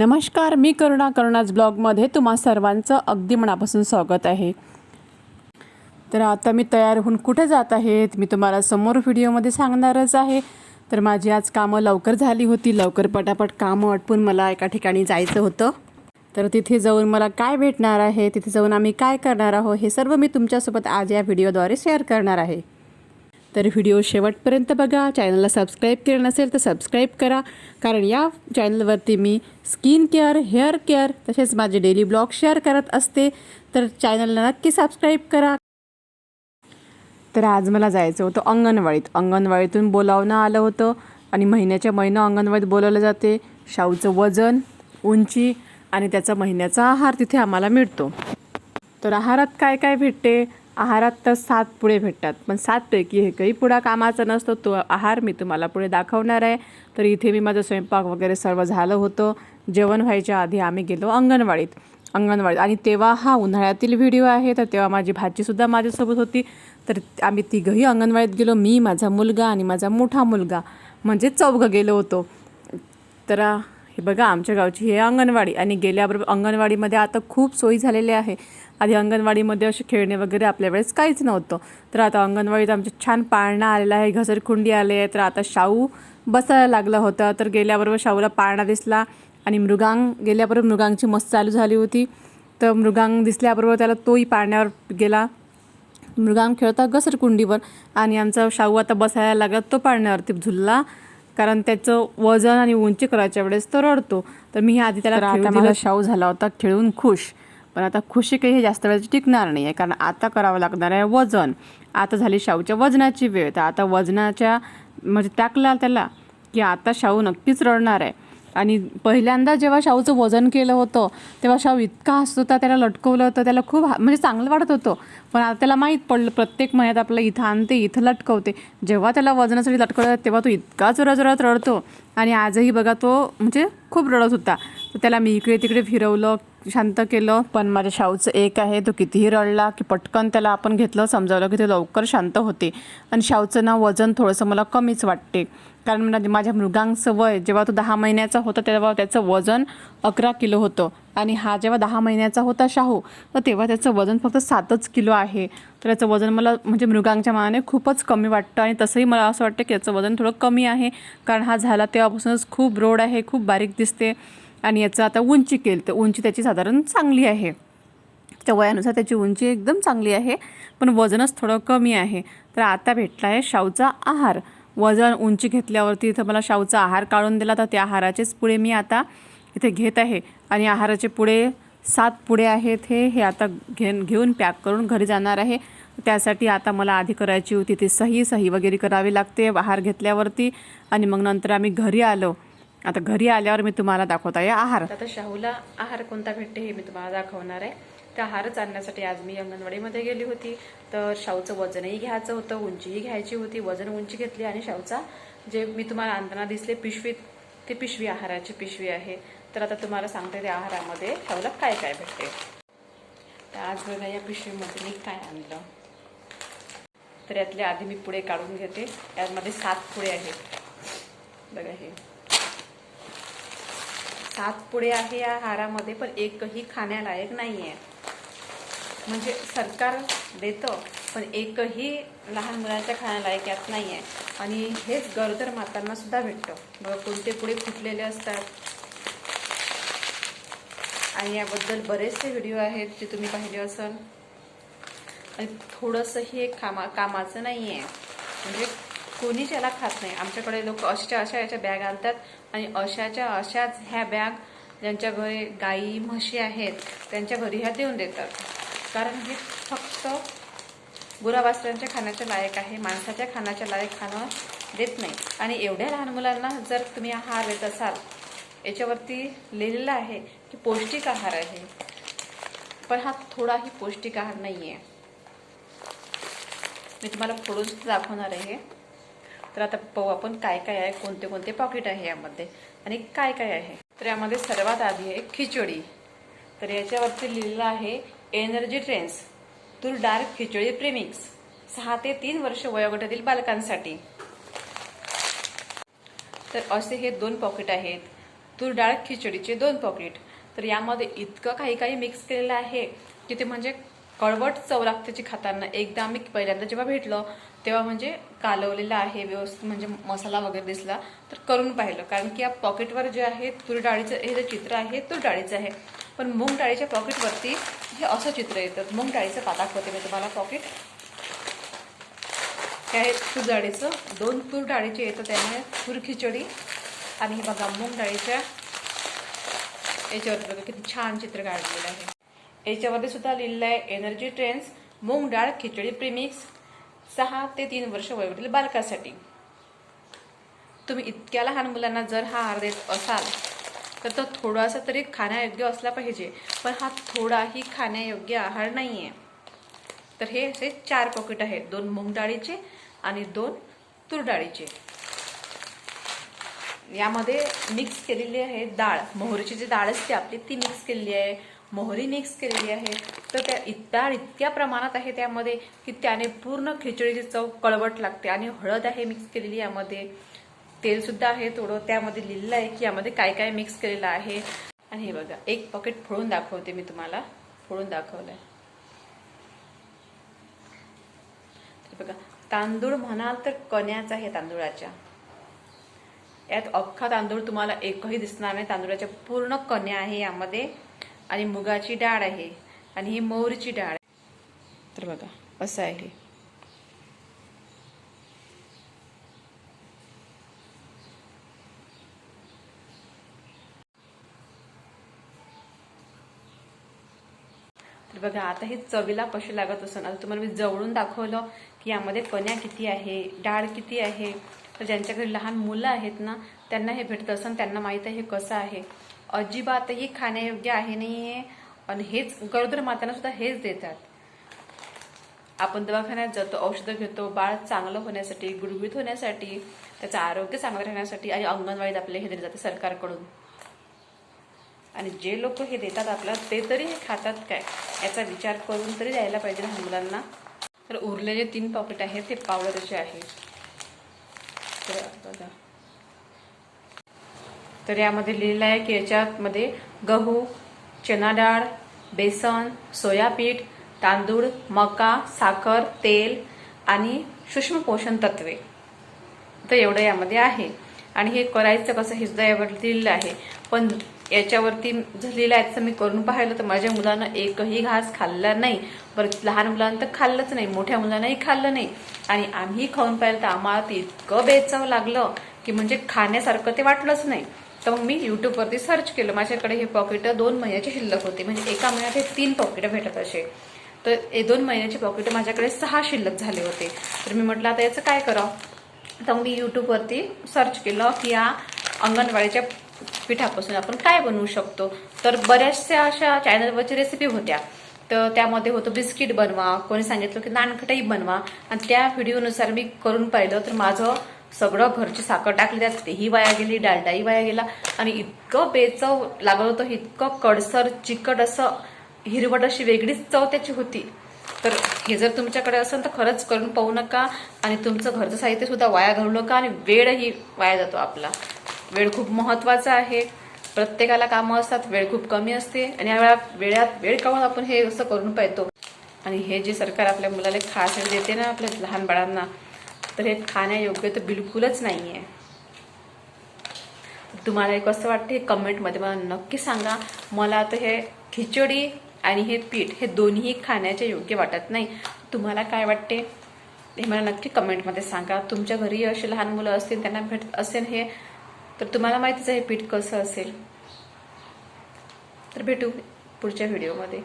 नमस्कार मी करुणा करुणाज ब्लॉगमध्ये तुम्हा सर्वांचं अगदी मनापासून स्वागत आहे. तर आता मी तयार होऊन कुठे जात आहेत मी तुम्हाला समोर व्हिडिओमध्ये सांगणारच आहे. तर माझी आज कामं लवकर झाली होती लवकर पटापट कामं आटपून मला एका ठिकाणी जायचं होतं. तर तिथे जाऊन मला काय भेटणार आहे तिथे जाऊन आम्ही काय करणार आहोत हे सर्व मी तुमच्यासोबत आज या व्हिडिओद्वारे शेअर करणार आहे. तर व्हिडिओ शेवटपर्यंत बघा. चॅनलला सबस्क्राईब केलं नसेल तर सबस्क्राईब करा. कारण या चॅनलवरती मी स्किन केअर हेअर केअर तसेच माझे डेली ब्लॉग शेअर करत असते. तर चॅनलला नक्की सबस्क्राईब करा. तर आज मला जायचं होतं अंगणवाडीत. अंगणवाडीतून बोलावणं आलं होतं आणि महिन्याच्या महिना अंगणवाडीत बोलावलं जाते. शाहूचं वजन उंची आणि त्याचा महिन्याचा आहार तिथे आम्हाला मिळतो. तर आहारात काय काय भेटते? आहारात तर सात पुढे भेटतात. पण सातपैकी एकही पुढा कामाचा नसतो. तो आहार मी तुम्हाला पुढे दाखवणार आहे. तर इथे मी माझा स्वयंपाक वगैरे सर्व झालं होतं. जेवण व्हायच्या आधी आम्ही गेलो अंगणवाडीत. अंगणवाडीत. आणि तेव्हा हा उन्हाळ्यातील व्हिडिओ आहे. तर तेव्हा माझी भाचीसुद्धा माझ्यासोबत होती. तर आम्ही तिघंही अंगणवाडीत गेलो. मी माझा मुलगा आणि माझा मोठा मुलगा. म्हणजे चौघं गेलो होतो. तर हे बघा आमच्या गावची हे अंगणवाडी. आणि गेल्याबरोबर अंगणवाडीमध्ये आता खूप सोयी झालेल्या आहे. आधी अंगणवाडीमध्ये असे खेळणे वगैरे आपल्या वेळेस काहीच नव्हतं. तर आता अंगणवाडीत आमचं छान पाळणा आलेला आहे. घसरकुंडी आले आहे तर आता शाहू बसायला लागला होता. तर गेल्याबरोबर शाहूला पाळणा दिसला आणि मृगांग गेल्याबरोबर मृगांगची मस्त चालू झाली होती. तर मृगांग दिसल्याबरोबर त्याला तोही पाळण्यावर गेला. मृगांग खेळता घसरकुंडीवर आणि आमचा शाहू आता बसायला लागला. तो पाळण्यावरती झुलला. कारण त्याचं वजन आणि उंची करायच्या वेळेस तो रडतो. तर मी आधी त्याला आता मला शाहू झाला होता खेळून खुश. पण आता खुशी काही हे जास्त वेळ टिकणार नाही आहे कारण आता करावं लागणार आहे वजन. आता झाली शाहूच्या वजनाची वेळ. तर आता वजनाच्या म्हणजे टाकला त्याला की आता शाहू नक्कीच रडणार आहे. आणि पहिल्यांदा जेव्हा शाहूचं वजन केलं होतं तेव्हा शाहू इतका हसत होता त्याला लटकवलं होतं त्याला खूप हा- म्हणजे चांगलं वाटत होतं. पण आता त्याला माहीत पडलं प्रत्येक महिन्यात आपलं इथं आणते इथं लटकवते. जेव्हा त्याला वजनासाठी लटकवलं तेव्हा तो इतका जोराजोरात रडतो. आणि आजही बघा तो म्हणजे खूप रडत होता. तर त्याला मी इकडे तिकडे फिरवलं शांत केलं पण माझ्या शाहूचं एक आहे तो कितीही रडला की पटकन त्याला आपण घेतलं समजावलं की ते लवकर शांत होते. आणि शाहूचं ना वजन थोडंसं मला कमीच वाटते. कारण म्हणजे माझ्या मृगांचं वय जेव्हा तो दहा महिन्याचा होता तेव्हा त्याचं वजन अकरा किलो होतं. आणि हा जेव्हा दहा महिन्याचा होता शाहू तर तेव्हा त्याचं वजन फक्त सातच किलो आहे. तर याचं वजन मला म्हणजे मृगांच्या मानाने खूपच कमी वाटतं आणि तसंही मला असं वाटतं की याचं वजन थोडं कमी आहे. कारण हा झाला तेव्हापासूनच खूप रोड आहे खूप बारीक दिसते. आणि याचं आता उंची केली तर उंची त्याची साधारण चांगली आहे. त्या वयानुसार त्याची उंची एकदम चांगली आहे पण वजनच थोडं कमी आहे. तर आता भेटला आहे शावचा आहार. वजन उंची घेतल्यावरती इथं मला शावचा आहार काढून दिला तर त्या आहाराचेच पुढे मी आता इथे घेत आहे. आणि आहाराचे पुढे सात पुढे आहेत हे हे आता घेन घेऊन पॅक करून घरी जाणार आहे. त्यासाठी आता मला आधी करायची होती ती सही सही वगैरे करावी लागते. आहार घेतल्यावरती आणि मग नंतर आम्ही घरी आलो. आता घरी आल्यावर मी तुम्हाला दाखवत आहे आहार. आता शाहूला आहार कोणता भेटते हे मी तुम्हाला दाखवणार आहे. त्या आहारच आणण्यासाठी आज मी अंगणवाडीमध्ये गेली होती. तर शाहूचं वजनही घ्यायचं होतं उंचीही घ्यायची होती. वजन उंची घेतली आणि शाहूचा जे मी तुम्हाला आणताना दिसले पिशवीत ते पिशवी आहाराची पिशवी आहे. तर आता तुम्हाला सांगते त्या आहारामध्ये शाहूला काय काय भेटते. तर आज बघा या पिशवीमध्ये मी काय आणलं. तर यातले आधी मी पुढे काढून घेते. यामध्ये सात पुढे आहेत. बघा हे. सात पुढे आहे या हारामध्ये पण एकही खाण्यालायक नाही आहे म्हणजे सरकार देतं पण एकही लहान मुलांच्या खाण्यालायक यात नाही आहे आणि हेच गरोदर मातांना सुद्धा भेटतं. बघा कोणते पुढे फुटलेले असतात? आणि याबद्दल बरेचसे व्हिडिओ आहेत जे तुम्ही पाहिले असाल आणि थोडंसंही कामा कामाचं नाही आहे म्हणजे कोणीच याला खात नाही. आमच्याकडे लोक अशा अशा याच्या बॅग आणतात आणि अशाच्या अशाच ह्या बॅग ज्यांच्या घरी गाई म्हशी आहेत त्यांच्या घरी ह्या देऊन देतात. कारण हे फक्त गुरावासऱ्यांच्या खाण्याच्या लायक आहे. माणसाच्या खाण्याच्या लायक खाणं देत नाही. आणि एवढ्या लहान मुलांना जर तुम्ही आहार देत असाल याच्यावरती लिहिलेलं आहे की पौष्टिक आहार आहे. पण हा थोडाही पौष्टिक आहार नाही आहे मी तुम्हाला फोडून दाखवणार आहे. तर आता पाहू आपण काय काय आहे कोणते कोणते पॉकेट आहे यामध्ये आणि काय काय आहे. तर यामध्ये सर्वात आधी आहे खिचडी. तर याच्यावरती लिहिलेलं आहे एनर्जी ट्रेन्स तूर डार्क खिचडी प्रेमिक्स सहा ते तीन वर्ष वयोगटातील बालकांसाठी. तर असे हे दोन पॉकेट आहेत. तूर डाळ खिचडीचे दोन पॉकेट तर यामध्ये इतकं काही काही मिक्स केलेलं आहे की ते म्हणजे कळवट चव लागते त्याची खाताना एकदा आम्ही पहिल्यांदा जेव्हा भेटलं तेव्हा म्हणजे कालवलेलं आहे व्यवस्थित म्हणजे मसाला वगैरे दिसला तर करून पाहिलं. कारण की या पॉकेटवर जे आहे तूर डाळीचं हे जे चित्र आहे तूर डाळीचं आहे. पण मूग डाळीच्या पॉकेटवरती हे असं चित्र येतं. मूग डाळीचं पाताक होते मी तुम्हाला पॉकेट हे आहे तूर डाळीचं. दोन तूर डाळीचे येतं त्यामुळे तूर खिचडी आणि हे बघा मूग डाळीच्या याच्यावरती बघा किती छान चित्र काढलेलं आहे. याच्यावरती सुद्धा लिहिलेलं आहे एनर्जी ट्रेन्स मूग डाळ खिचडी प्रिमिक्स. सहा ते तीन वर्ष वयोवरील बालकासाठी. तुम्ही इतक्या लहान मुलांना जर हा आहार देत असाल तर तो थोडासा तरी खाण्यायोग्य असला पाहिजे. पण हा थोडाही खाण्यायोग्य आहार नाही आहे तर हे असे चार पॉकेट आहेत. दोन मूग डाळीचे आणि दोन तूर डाळीचे. यामध्ये मिक्स केलेली आहे डाळ. मोहरीची जी डाळ असते आपली ती मिक्स केलेली आहे. मोहरी मिक्स केलेली आहे. तर त्या इत- डाळ इतक्या प्रमाणात आहे त्यामध्ये की त्याने पूर्ण खिचडीची चव कळवट लागते. आणि हळद आहे मिक्स केलेली यामध्ये. तेलसुद्धा आहे थोडं. त्यामध्ये लिहिलेलं आहे की यामध्ये काय काय मिक्स केलेलं आहे. आणि हे बघा एक पॉकेट फोडून दाखवते मी तुम्हाला. फोडून दाखवलंय. आहे बघा तांदूळ म्हणाल तर कण्याच आहे तांदूळाच्या. यात अख्खा तांदूळ तुम्हाला एकही दिसणार नाही. तांदूळाच्या पूर्ण कण्या आहे यामध्ये. आणि मुगाची डाळ आहे. आणि ही मोहरीची डाळ तर बघा असं आहे तर बघा आता हे चवीला कशी लागत असं आता तुम्हाला मी जवळून दाखवलं की यामध्ये कण्या किती आहे डाळ किती आहे. तर ज्यांच्याकडे लहान मुलं आहेत ना त्यांना हे भेटत असं त्यांना माहीत आहे हे कसं आहे. अजिबातही खाण्यायोग्य आहे नाही आहे आणि हेच गरोदर मातांना सुद्धा हेच देतात. आपण दवाखान्यात जातो औषधं घेतो बाळ चांगलं होण्यासाठी गुळगुळीत होण्यासाठी त्याचं आरोग्य चांगलं राहण्यासाठी आणि अंगणवाडीत आपले हे दिले जाते सरकारकडून. आणि जे लोक हे देतात आपल्याला ते तरी हे खातात काय? याचा विचार करून तरी द्यायला पाहिजे लहान मुलांना. तर उरलेले तीन पॉकेट आहेत ते पावडरचे आहे. तर बघा. तर यामध्ये लिहिलं आहे की याच्यामध्ये गहू चना डाळ बेसन सोयापीठ तांदूळ मका साखर तेल आणि सूक्ष्म पोषण तत्वे. तर एवढं यामध्ये आहे. आणि हे करायचं कसं हे सुद्धा यावर लिहिलेलं आहे. पण याच्यावरती जर लिहिलं आहे तसं मी करून पाहिलं तर माझ्या मुलानं एकही घास खाल्ला नाही. बरं लहान मुलांना तर खाल्लंच नाही मोठ्या मुलांनाही खाल्लं नाही. आणि आम्ही खाऊन पाहिलं तर आम्हाला ते इतकं बेचावं लागलं की म्हणजे खाण्यासारखं ते वाटलंच नाही. तर मग मी युट्यूबवरती सर्च केलं. माझ्याकडे हे पॉकेट दोन महिन्याची शिल्लक होती. म्हणजे एका महिन्यात हे तीन पॉकेटं भेटत असे. तर हे दोन महिन्याचे पॉकेट माझ्याकडे सहा शिल्लक झाले होते. तर मी म्हटलं आता याचं काय करावं? तर मी यूट्यूबवरती सर्च केलं की या अंगणवाडीच्या पिठापासून आपण काय बनवू शकतो. तर बऱ्याचशा अशा चॅनलवरची रेसिपी होत्या. तर त्यामध्ये होतं बिस्किट बनवा. कोणी सांगितलं की नानखटाई बनवा. आणि त्या व्हिडिओनुसार मी करून पाहिलं. तर माझं सगळं घरची साखर टाकली त्यात तेही वाया गेली डालडाही वाया गेला. आणि इतकं बेचव लागत होतं इतकं कडसर चिकट असं हिरवट अशी वेगळीच चव त्याची होती. तर हे जर तुमच्याकडे असेल तर खरंच करून पाहू नका. आणि तुमचं घरचं साहित्य सुद्धा वाया घालू नका आणि वेळही वाया जातो आपला. वेळ खूप महत्त्वाचा आहे. प्रत्येकाला कामं असतात वेळ खूप कमी असते. आणि या वेळा वेळात वेळ काढून आपण हे असं करून पाहतो. आणि हे जे सरकार आपल्या मुलाला खास देते ना आपल्या लहान बाळांना तर हे खाण्यायोग्य तर बिलकुलच नाही आहे तुम्हाला हे कसं वाटतं हे कमेंटमध्ये मला नक्की सांगा. मला तर हे खिचडी आणि हे पीठ हे दोन्ही खाण्याचे योग्य वाटत नाही. तुम्हाला काय वाटते? हे मला नक्की कमेंटमध्ये सांगा. तुमच्या घरी असे लहान मुलं असतील त्यांना भेटत असेल हे तर तुम्हाला माहितीच आहे हे पीठ कसं असेल. तर भेटू पुढच्या व्हिडिओमध्ये.